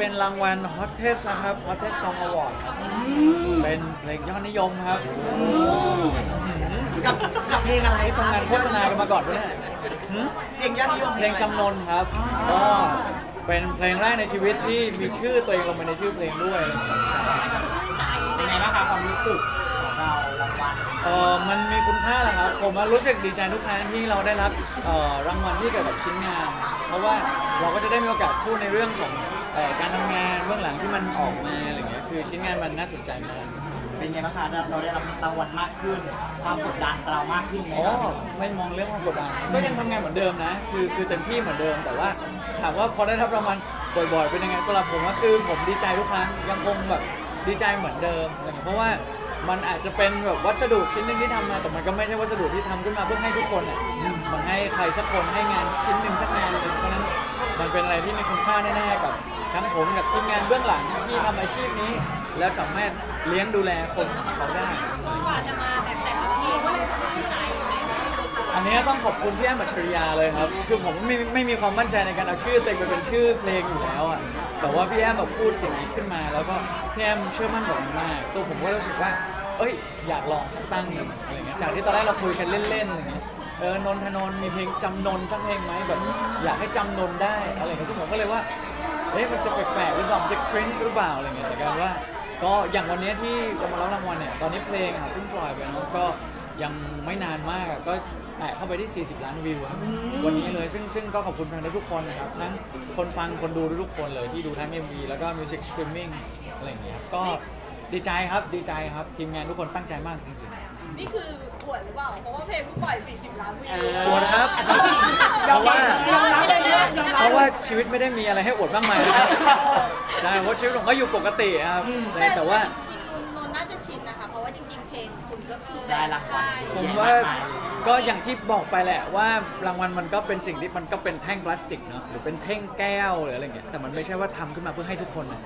เป็นรางวัล Hottest นะครับ Hottest Song Award ครับเป็นเพลงยอดนิยมครับกับกับเพลงอะไรทำงานโฆษณากันมาก่อนด้วยเนี่ยหืมเพลงยอดนิยมเพลงจำนนครับก็เป็นเพลงแรกในชีวิตที่มีชื่อตัวเองลงไปในชื่อเพลงด้วย เป็นไงบ้างคะความรู้สึกของเรารางวัลเออมันมีคุณค่าแหละครับ ผมว่ารู้สึกดีใจทุกครั้งที่เราได้รับเอ่อรางวัลที่เกี่ยวกับชิ้นงาน เพราะว่าเราก็จะได้มีโอกาสพูดในเรื่องของ เอ่อการทำงานเบื้องหลังที่มันออกมาอะไรเงี้ยคือชิ้นงานมันน่าสนใจมากเป็นไงบ้างคะเราได้รับรางวัลมากขึ้น ความกดดันเรามากขึ้นไหมอ๋อคะไม่มองเรื่องความกดดันก็ยังทำงานเหมือนเดิมนะ คือคือเต็มที่เหมือนเดิม แต่ว่าถามว่าพอได้รับรางวัลบ่อยๆ เป็นยังไงสำหรับผมก็คือผมดีใจทุกครั้งยังคงแบบดีใจเหมือนเดิมอะไรเงี้ยเพราะว่ามันอาจจะเป็นแบบวัสดุชิ้นหนึ่งที่ทำมาแต่มันก็ไม่ใช่วัสดุที่ทำขึ้นมาเพื่อให้ทุกคนอะมันให้ใครสักคนให้งานชิ้นหนึ่งสักงานหนึ่งเพราะฉะนั้นมันเป็นอะไรที่มีคุณค่าแน่ๆกับ ทั้งผมกับทีมงานเบื้องหลังที่ทำอาชีพนี้ แล้วสามารถเลี้ยงดูแลคนเขาได้ กว่าจะมาแบบแต่ละที่ก็เลยชื่นใจไหมอันนี้ต้องขอบคุณพี่แอมอัจฉริยาเลยครับ คือผมไม่ไม่มีความมั่นใจในการเอาชื่อตัวเองไปเป็นชื่อเพลงอยู่แล้วอะ แต่ว่าพี่แอมแบบพูดสิ่งนี้ขึ้นมา แล้วก็พี่แอมเชื่อมั่นกับมันมาก ตัวผมก็รู้สึกว่า เอ้ย อยากลองสักตั้งหนึ่งอะไรเงี้ย จากที่ตอนแรกเราคุยกันเล่นๆอะไรเงี้ย เออนนทนนท์มีเพลงจำนนสักเพลงไหมแบบอยากให้จำนนได้อะไรเงี้ยซึ่งผมก็เลยว่า เอ๊ะมันจะแปลกๆหรือเปล่ามันจะคริ้นหรือเปล่าอะไรเงี้ยแต่กลารว่า ก็อย่างวันนี้ที่เรามารับรางวัลเนี่ยตอนนี้เพลงอะเพิ่งปล่อยไปเนอะก็ยังไม่นานมากอะก็แตะเข้าไปที่ 40 ล้านวิวอะวันนี้เลยซึ่งซึ่งก็ขอบคุณแฟนๆทุกคนนะครับทั้งคนฟังคนดูทุกๆคนเลยที่ดูทั้ง MV แล้วก็ Music Streaming อะไรอย่างเงี้ยครับก็ ดีใจครับดีใจครับทีมงานทุกคนตั้งใจมากจริงนี่คือปวดหรือเปล่า เพราะว่าเพลงเพิ่งปล่อย 40 ล้านวิวๆปวดครับ เพราะว่า ยอมรับเลยใช่ไหมยอมรับเพราะว่าชีวิตไม่ได้มีอะไรให้อวดมากมายนะครับใช่เพราะชีวิตผมก็อยู่ปกติครับแต่แต่ว่า จริงๆคุณนนท์น่าจะชินนะคะ เพราะว่าจริงๆ เพลงคุณก็คือได้รางวัลผมว่าก็อย่างที่บอกไปแหละว่ารางวัลมันก็เป็นสิ่งที่มันก็เป็นแท่งพลาสติกเนาะหรือเป็นแท่งแก้วหรืออะไรเงี้ยแต่มันไม่ใช่ว่าทำขึ้นมาเพื่อให้ทุกคนนะ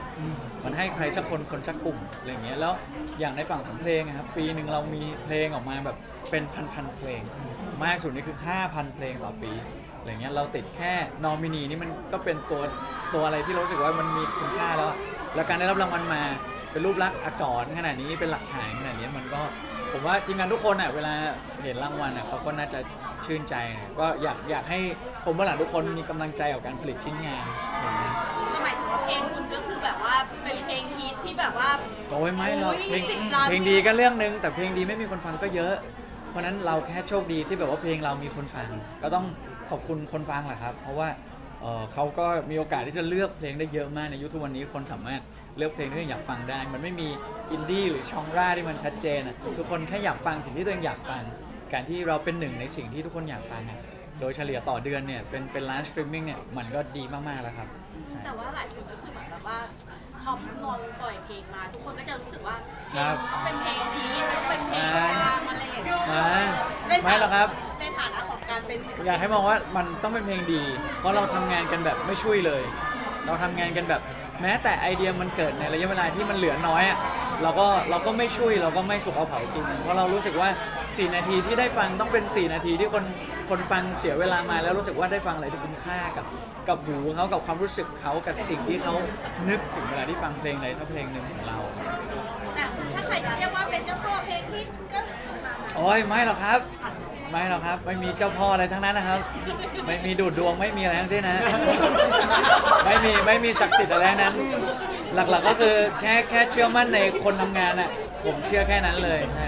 มันให้ใครสักคนคนสักกลุ่มอะไรเงี้ยแล้วอย่างในฝั่งของเพลงอะครับปีหนึ่งเรามีเพลงออกมาแบบเป็นพันๆเพลง มากสุดนี่คือ 5,000 เพลงต่อปีอะไรเงี้ยเราติดแค่นอมินีนี่มันก็เป็นตัวตัวอะไรที่เรารู้สึกว่ามันมีคุณค่าแล้วอะแล้วการได้รับรางวัลมาเป็นรูปลักษณ์อักษรขนาดนี้เป็นหลักฐานขนาดนี้มันก็ผมว่าทีมงานทุกคนอะเวลาเห็นรางวัลอะเขาก็น่าจะชื่นใจนะก็อยากอยากให้ผมเมื่อหลังทุกคนมีกำลังใจกับการผลิตชิ้นงานอย่างนี้ย โอ้ยไม่หรอกโอ้ยเพลงสิบล้านเพลงดีก็เรื่องนึง แต่เพลงดีไม่มีคนฟังก็เยอะ เพราะฉะนั้นเราแค่โชคดีที่แบบว่าเพลงเรามีคนฟัง ก็ต้องขอบคุณคนฟังแหละครับ เพราะว่าเอ่อเขาก็มีโอกาสที่จะเลือกเพลงได้เยอะมากในยุคทุกวันนี้คนสามารถเลือกเพลงที่ตัวเองอยากฟังได้ มันไม่มีอินดี้หรือช่องร่าที่มันชัดเจนอะทุกคนแค่อยากฟังสิ่งที่ตัวเองอยากฟัง การที่เราเป็นหนึ่งในสิ่งที่ทุกคนอยากฟังอะโดยเฉลี่ยต่อเดือนเนี่ยเป็นเป็นล้านสตรีมมิ่งเนี่ยมันก็ดีมากๆแล้วครับใช่ แต่ว่าหลายคนก็คือเหมือนแบบว่า พอนนท์ปล่อยเพลงมา ทุกคนก็จะรู้สึกว่าเพลครังบต้องเป็นเพลงฮิตต้องเป็นเพลงดังอะไรอย่างเงี้ยอ่าไม่หรอกครับ ในฐานะของการเป็นศิลปินอยากให้มองว่ามันต้องเป็นเพลงดี เพราะเราทำงานกันแบบไม่ช่วยเลย เราทำงานกันแบบแม้แต่ไอเดียมันเกิดในระยะเวลาที่มันเหลือน้อยอะ เราก็เราก็ไม่ช่วยเราก็ไม่สุกเอาเผากินเพราะเรารู้สึกว่า 4 นาทีที่ได้ฟังต้องเป็น 4 นาทีที่คนคนฟังเสียเวลามาแล้วรู้สึกว่าได้ฟังอะไรที่คุ้มค่ากับกับหูเขากับความรู้สึกเขากับสิ่งที่เขานึกถึงเวลาที่ฟังเพลงใดสักเพลงหนึ่งของเราแต่คือถ้าใครจะเรียกว่าเป็นเจ้าพ่อเพลงฮิตก็มาโอ้ยไม่หรอกครับ ไม่หรอกครับ ไม่มีเจ้าพ่ออะไรทั้งนั้นนะครับ ไม่มีดูดดวงไม่มีอะไรทั้งสิ้นนะ ไม่มีไม่มีศักดิ์สิทธิ์อะไรทั้งนั้น หลักๆก็คือแค่แค่เชื่อมั่นในคนทำงานอะผมเชื่อแค่นั้นเลยใช่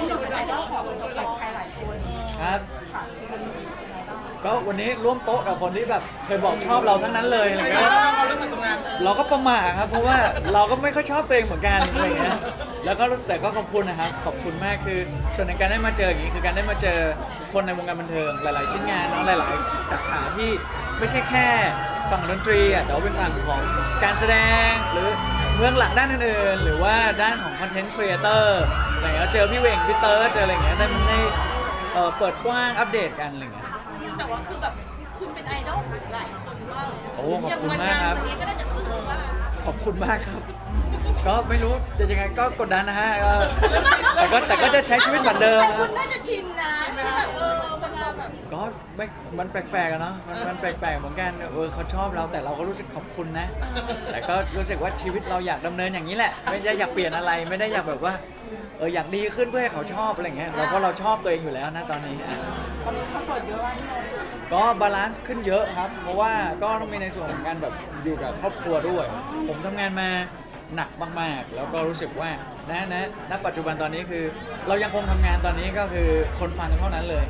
ที่เราเป็นไอดอลของใครหลายคนครับ ค่ะมันรู้สึกยังไงบ้างก็วันนี้ร่วมโต๊ะกับคนที่แบบเคยบอกชอบเราทั้งนั้นเลยอะไรเงี้ย เราก็ประมาทครับ เพราะว่าเราก็ไม่ค่อยชอบตัวเองเหมือนกันอะไรเงี้ย แล้วก็แต่ก็ขอบคุณนะครับ ขอบคุณมากคือส่วนในการได้มาเจออย่างนี้คือการได้มาเจอคนในวงการบันเทิงหลาย ๆ ชิ้นงานเนาะหลาย ๆ สาขาที่ไม่ใช่แค่ฝั่งดนตรีอะแต่ว่าเป็นฝั่งของการแสดงหรือเบื้องหลังด้านอื่นๆหรือว่าด้านของคอนเทนต์ครีเอเตอร์อะไรเงี้ยเจอพี่เวงพี่เตอร์เจออะไรเงี้ยได้มันได้เอ่อเปิดกว้างอัปเดตกันอะไรเงี้ยแต่ว่าคือแบบคุณเป็นไอดอลของหลายคน โอ้ขอบคุณย่งวันมากครับวันนี้ก็ได้จะคือว่าขอบคุณมากครับ ก็ไม่รู้จะยังไงก็กดดันนะฮะก็แต่ก็แต่ก็จะใช้ชีวิตเหมือนเดิมแต่คคุรับณน่าจะชินนะที่แบบเออเวลาแบบก็ไม่มันแปลกๆอะเนาะมันมันแปลกๆเหมือนกันเออเขาชอบเราแต่เราก็รู้สึกขอบคุณนะ แต่ก็รู้สึกว่าชีวิตเราอยากดำเนินอย่างนี้แหละ ไม่ได้อยากเปลี่ยนอะไรไม่ได้อยากแบบว่าเอออยากดีขึ้นเพื่อให้เขาชอบอะไรเงี้ยเราก็เราชอบตัวเองอยู่แล้วนะตอนนี้อะ ตอนนี้เขาสดเยอะมากพี่นนท์ ก็บาลานซ์ขึ้นเยอะครับ เพราะว่าก็ต้องมีในส่วนของการแบบอยู่กับครอบครัวด้วย ผมทำงานมาหนักมากๆ แล้วก็รู้สึกว่านะนะณปัจจุบันตอนนี้คือ เรายังคงทำงานตอนนี้ก็คือคนฟังเท่านั้นเลย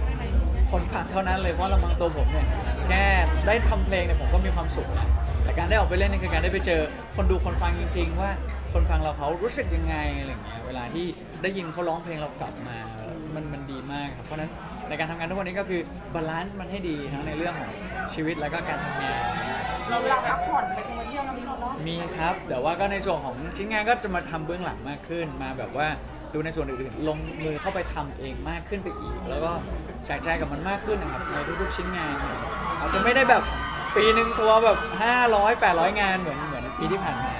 คนฟังเท่านั้นเลยเพราะลำพังตัวผมเนี่ยแค่ได้ทำเพลงเนี่ยผมก็มีความสุขแล้วแต่การได้ออกไปเล่นนี่คือการได้ไปเจอ คนดูคนฟังจริง ๆ ว่า คนฟังเราเขารู้สึกยังไงอะไรอย่างเงี้ยเวลาที่ได้ยินเขาร้องเพลงเรากลับมา มันมันดีมากครับเพราะฉะนั้น ในการทำงานทุกวันนี้ก็คือบาลานซ์มันให้ดีทั้งในเรื่องของชีวิตแล้วก็การทำงานมีเวลาพักผ่อนไปท่องเที่ยวนะพี่นนท์เนาะมีครับแต่ว่าก็ในส่วนของชิ้นงานก็จะมาทำเบื้องหลังมากขึ้น มาแบบว่าดูในส่วนอื่นๆ ลงมือเข้าไปทำเองมากขึ้นไปอีก แล้วก็ใส่ใจกับมันมากขึ้นนะครับในทุกๆชิ้นงานอาจจะไม่ได้แบบปีหนึ่งทัวร์แบบ 500 800 งานเหมือนเหมือนปีที่ผ่านมาเราเรา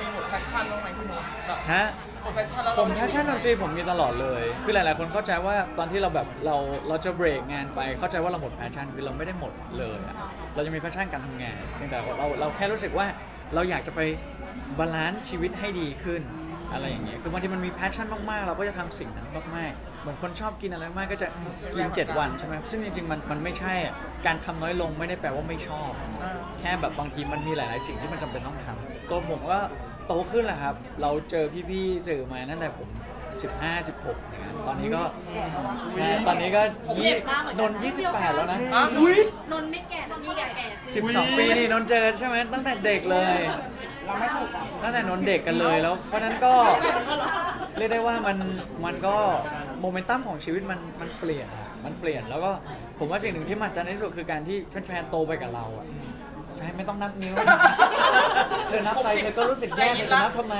มีหมดแพชชั่นบ้างไหมพี่นุ๊กแบบฮะ หมดแพชชั่นแล้วผมเราแพชชั่นดนตรีผมมีตลอดเลย คือหลายๆ คนเข้าใจว่าตอนที่เราแบบเราเราจะเบรกงานไป เข้าใจว่าเราหมดแพชชั่นคือเราไม่ได้หมดเลยอะเราจะมีแพชชั่นการทำงานเพียงแต่เราเราแค่รู้สึกว่าเราอยากจะไปบาลานซ์ชีวิตให้ดีขึ้นอะไรอย่างเงี้ย คือบางทีมันมีแพชชั่นมากๆ เราก็จะทำสิ่งนั้นมากๆ เหมือนคนชอบกินอะไรมากก็จะกิน 7 วันใช่ไหมซึ่งจริงๆ มันมันไม่ใช่อะการทำน้อยลงไม่ได้แปลว่าไม่ชอบ แค่แบบบางทีมันมีหลาย ๆ สิ่งที่มันจำเป็นต้องทำ ตัวผมก็โตขึ้นแหละครับ เราเจอพี่ๆสื่อมาตั้งแต่ผม 15 16นะครับตอนนี้ก็ตอนนี้ก็ยี่นนท์28 แล้วนะอะนนท์ไม่แก่นะนี่แก่แก่คือ12 ปีนี่นนท์เจอใช่ไหมตั้งแต่เด็กเลย เราไม่ถูกอะตั้งแต่นนท์เด็กกันเลยแล้ว เพราะฉะนั้นก็ เรียกได้ว่ามันมันก็โมเมนตัมของชีวิตมันมันเปลี่ยนอะมันเปลี่ยนแล้วก็ผมว่าสิ่งหนึ่งที่มหัศจรรย์ที่สุดคือการที่แฟนๆโตไปกับเราอะ ใช่ไม่ต้องนับนิ้ว เธอนับไปเธอก็รู้สึกแย่เธอจะนับทำไม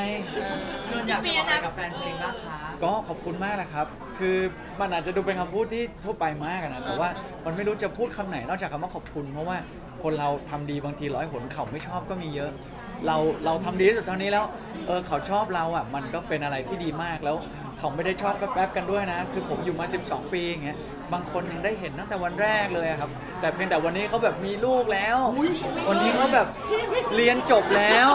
นนท์อยากจะบอกอะไรกับแฟนเพลงบ้างคะก็ขอบคุณมากนะครับ คือมันอาจจะดูเป็นคำพูดที่ทั่วไปมากอะนะ แต่ว่ามันไม่รู้จะพูดคำไหนนอกจากคำว่าขอบคุณ เพราะว่าคนเราทำดีบางทีร้อยหนเขาไม่ชอบก็มีเยอะ เราเราทำดีที่สุดเท่านี้แล้ว เออเขาชอบเราอะ มันก็เป็นอะไรที่ดีมากแล้ว เขาไม่ได้ชอบแป๊บๆกันด้วยนะ คือผมอยู่มา 12 ปีอย่างเงี้ยบางคนยังได้เห็นตั้งแต่วันแรกเลยอะครับ แต่เพียงแต่วันนี้เขาแบบมีลูกแล้ว วันนี้เขาแบบเรียนจบแล้ว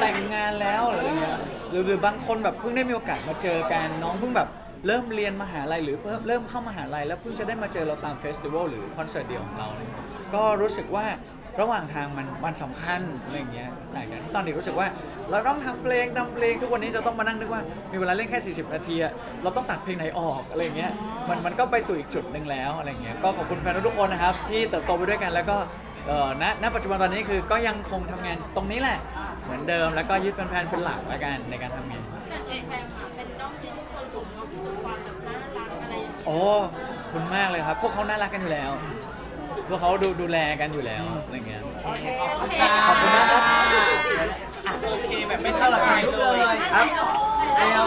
แต่งงานแล้วอะไรอย่างเงี้ยหรือหรือบางคนแบบเพิ่งได้มีโอกาสมาเจอกันน้องเพิ่งแบบเริ่มเรียนมหาลัยหรือเพิ่มเริ่มเข้ามหาลัยแล้วเพิ่งจะได้มาเจอเราตามเฟสติวัลหรือคอนเสิร์ตเดียวของเราเนี่ยก็รู้สึกว่าระหว่างทางมันมันสำคัญอะไรอย่างเงี้ยจากการที่ตอนเด็กรู้สึกว่าเราต้องทำเพลงทำเพลงทุกวันนี้จะต้องมานั่งนึกว่ามีเวลาเล่นแค่ 40 นาทีอะเราต้องตัดเพลงไหนออกอะไรอย่างเงี้ยมันมันก็ไปสู่อีกจุดหนึ่งแล้วอะไรอย่างเงี้ยก็ขอบคุณแฟนทุกคนนะครับที่เติบโตไปด้วยกันแล้วก็เอ่อณณปัจจุบันตอนนี้คือก็ยังคงทำงานตรงนี้แหละ เหมือนเดิมแล้วก็ยึดแฟนๆเป็นหลักแล้วกันในการทำงาน แต่เอแฟนค่ะเป็นน้องที่ทุกคนสูงน้องทุกความแบบน่ารักอะไรอย่างเงี้ยโอ้ขอบคุณมากเลยครับ พวกเขาน่ารักกันอยู่แล้ว พวกเขาดูดูแลกันอยู่แล้วอะไรเงี้ย โอเค ขอบคุณค่ะขอบคุณมากครับ โอเคแบบไม่เท่าไหร่เลยครับเอล